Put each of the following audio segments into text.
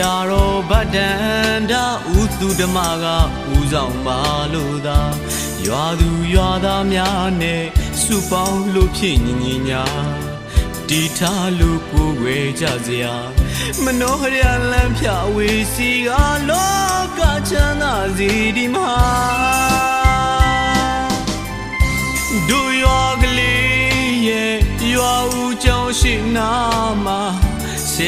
ရာတော်ဗဒ္ဒန္တာဥသူဓမ္မကဦးဆောင်ပါလို့သာရွာသူရွာသားများနဲ့စုပေါင်းလို့ဖြစ်ညီညီညာတီထားလို့ကိုယ်ွယ်ကြစရာမနောဟရလမ်းဖြဝေစီကလောကချမ်းသာစီဒီမှာတို့ရွာကလေးရဲ့ရွာဦးကျောင်းရှိနာမှာဆ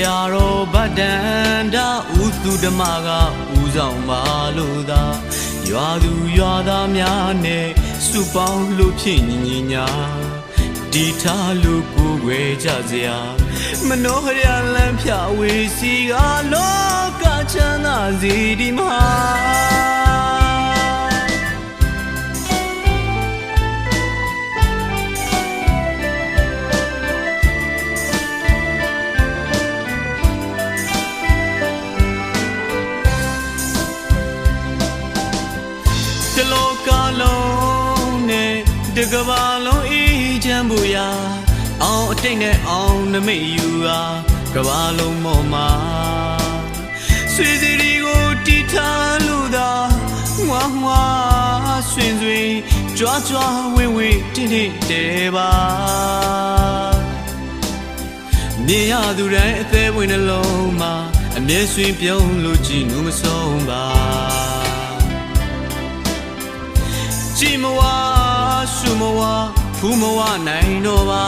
ရာတော်ဗဒ္ဒန္တာဥသူဓမ္မကဦးဆောင်ပါလို့သာရွာသူရွာသားများနဲ့စုပေါင်းလို့ဖြစ်ညီညီညာဒီထားလို့ကိုယ်ွယ်ကြစရာမနောဟရလမ်းဖြဝေစီကလောကချမ်းသာစီဒီမှာ တကဘာလုံးအေးချမ်းဖို့ရာအောင်အတိတ်နဲ့အောင်နမိတ်ယူဟာကဘာလုံးမော်မှာဆွေစီရီကိုတီထားလို့သာငွားငွားဆွင်ဆွင်ကြွားကြွားဝင်းဝင်းတင်းတင်းတဲပါမြင်ရသူတိုင်းအသေးဝင်နှလုံးမှာအမြဲဆွင်ပြုံးလို့ကြည်နူးမဆုံးပါကြည်မဝ ရှုမဝဖူးမဝနိုင်တော့ပါ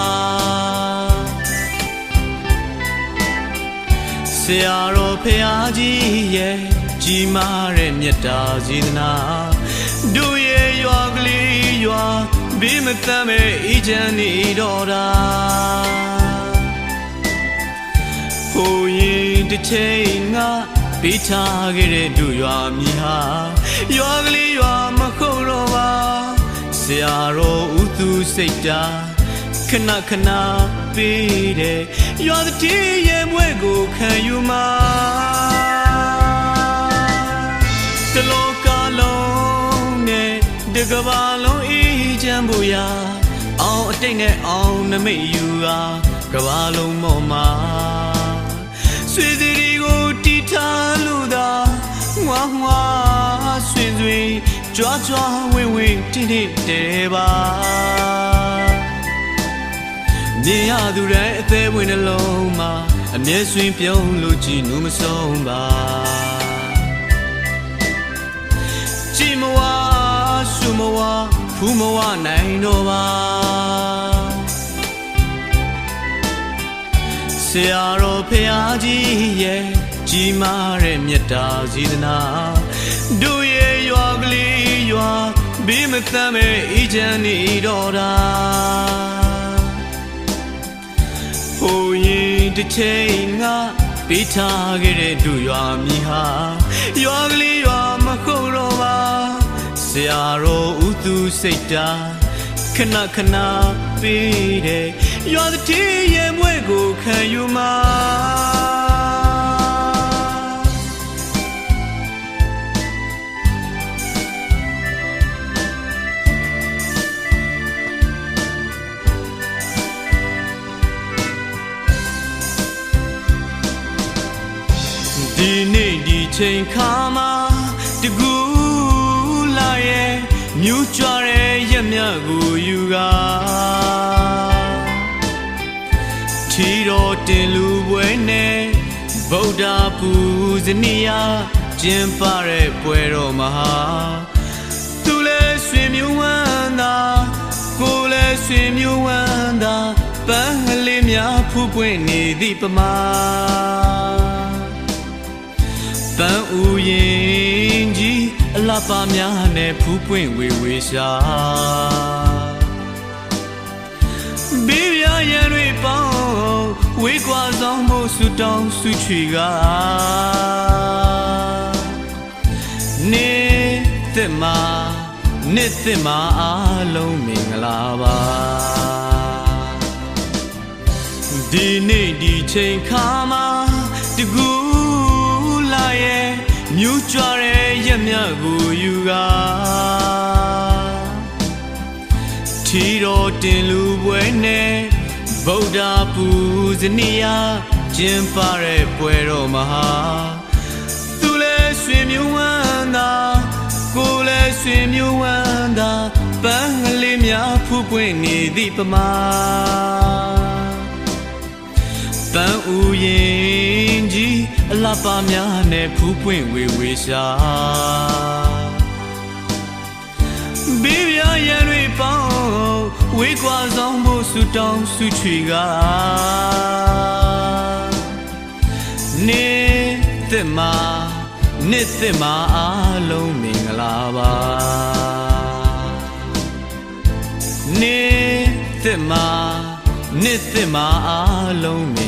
ဆရာတော်ဖရာကြီးရဲ့ကြီးမားတဲ့မြတ်တာစေတနာတို့ရဲ့ရွာကလေးရွာဘေးမတမ်းမဲ့အေးချမ်းနေတော့တာဟိုရင်တစ်ချိန်ငါပေးထားခဲ့တဲ့တို့ရွာမြီဟာရွာကလေးရွာမခုတ်တော့ပါဆ ရာတော်ဥသူစိတ်တာခဏခဏပေးတယ်ရွာတတိရဲ့မွဲကိုခံယူမှာတလောကလုံးနဲ့တကဘာလုံးအေးချမ်းဖို့ရာအောင်အတိတ်နဲ့အောင်နမိတ်ယူဟာကဘာလုံးမော်မှာဆွေစီရီကိုတီထား ကြွားကြွားဝင်းဝင်းတင်းတင်းတဲပါမြင်ရသူတိုင်းအသေးဝင်နှလုံးမှာအမျက်ဆွင်ပြုံးလို့ကြည်နူးမဆုံးပါကြည်မဝရှုမဝဖူးမဝနိုင်တော့ပါဆရာတော်ဖရာကြီးရဲ့ကြီးမားတဲ့မြတ်တာစေတနာတို့ရဲ့ရွာက လေးရွာဘေးမတမ်းမဲ့အေးချမ်းနေတော့တာဟိုရင်တစ်ချိန်ငါပေးထားခဲ့တဲ့တို့ရွာမြီဟာရွာကလေးရွာမခုတ်တော့ပါဆရာတော်ဥသူစိတ်တာခဏခဏပေးတယ်ရွာတတိရဲ့မွဲကိုခံယူမှာ ချိန်ခါမှာတကူလာရဲ့မြူးကြွတဲ့ရက်မြတ်ကိုယူကာထီတော်တင်လူပွဲနဲ့ဗုဒ္ဓပူဇနီယကျင်းပတဲ့ပွဲတော်မှာသူလဲဆွေမျိုးဝမ်းသာကိုယ်လဲဆွေမျိုးဝမ်းသာပန်းလေးများဖူးပွင့်နေသည့်ပမာပန်း ဥယင်ကြီးအလှပါများနဲ့ဖူးပွင့်ဝေဝေရှာဘေးရရန်တွေပေါင်းဝေးကွာဆောင်ဖို့ဆူတောင်းဆူချွေကနေသက်မှာနေသက်မှာအားလုံးမင်္ဂလာပါဒီနေ့ဒီချိန်ခါမှာတကူလာရဲ့ မြူးကြွတဲ့ရက်မြတ်ကိုယူကာထီတော်တင်လူပွဲနဲ့ဗုဒ္ဓပူဇနီယကျင်းပတဲ့ပွဲတော်မှာသူလဲရွှေမျိုးဝမ်းသာကိုလဲရွှေမျိုးဝမ်းသာပန်းကလေးများဖူးပွင့်နေသည့်ပမာ အလှပများနဲ့ဖူးပွင့်ဝေဝေရှာဘေးပြရန်တွေပေါင်းဝေးကွာဆောင်ဖို့ဆူတောင်းဆူချွေကနေသစ်မှာနှစ်သစ်မှာအားလုံးမင်္ဂလာပါနေသစ်မှာနှစ်သစ်မှာအားလုံးမ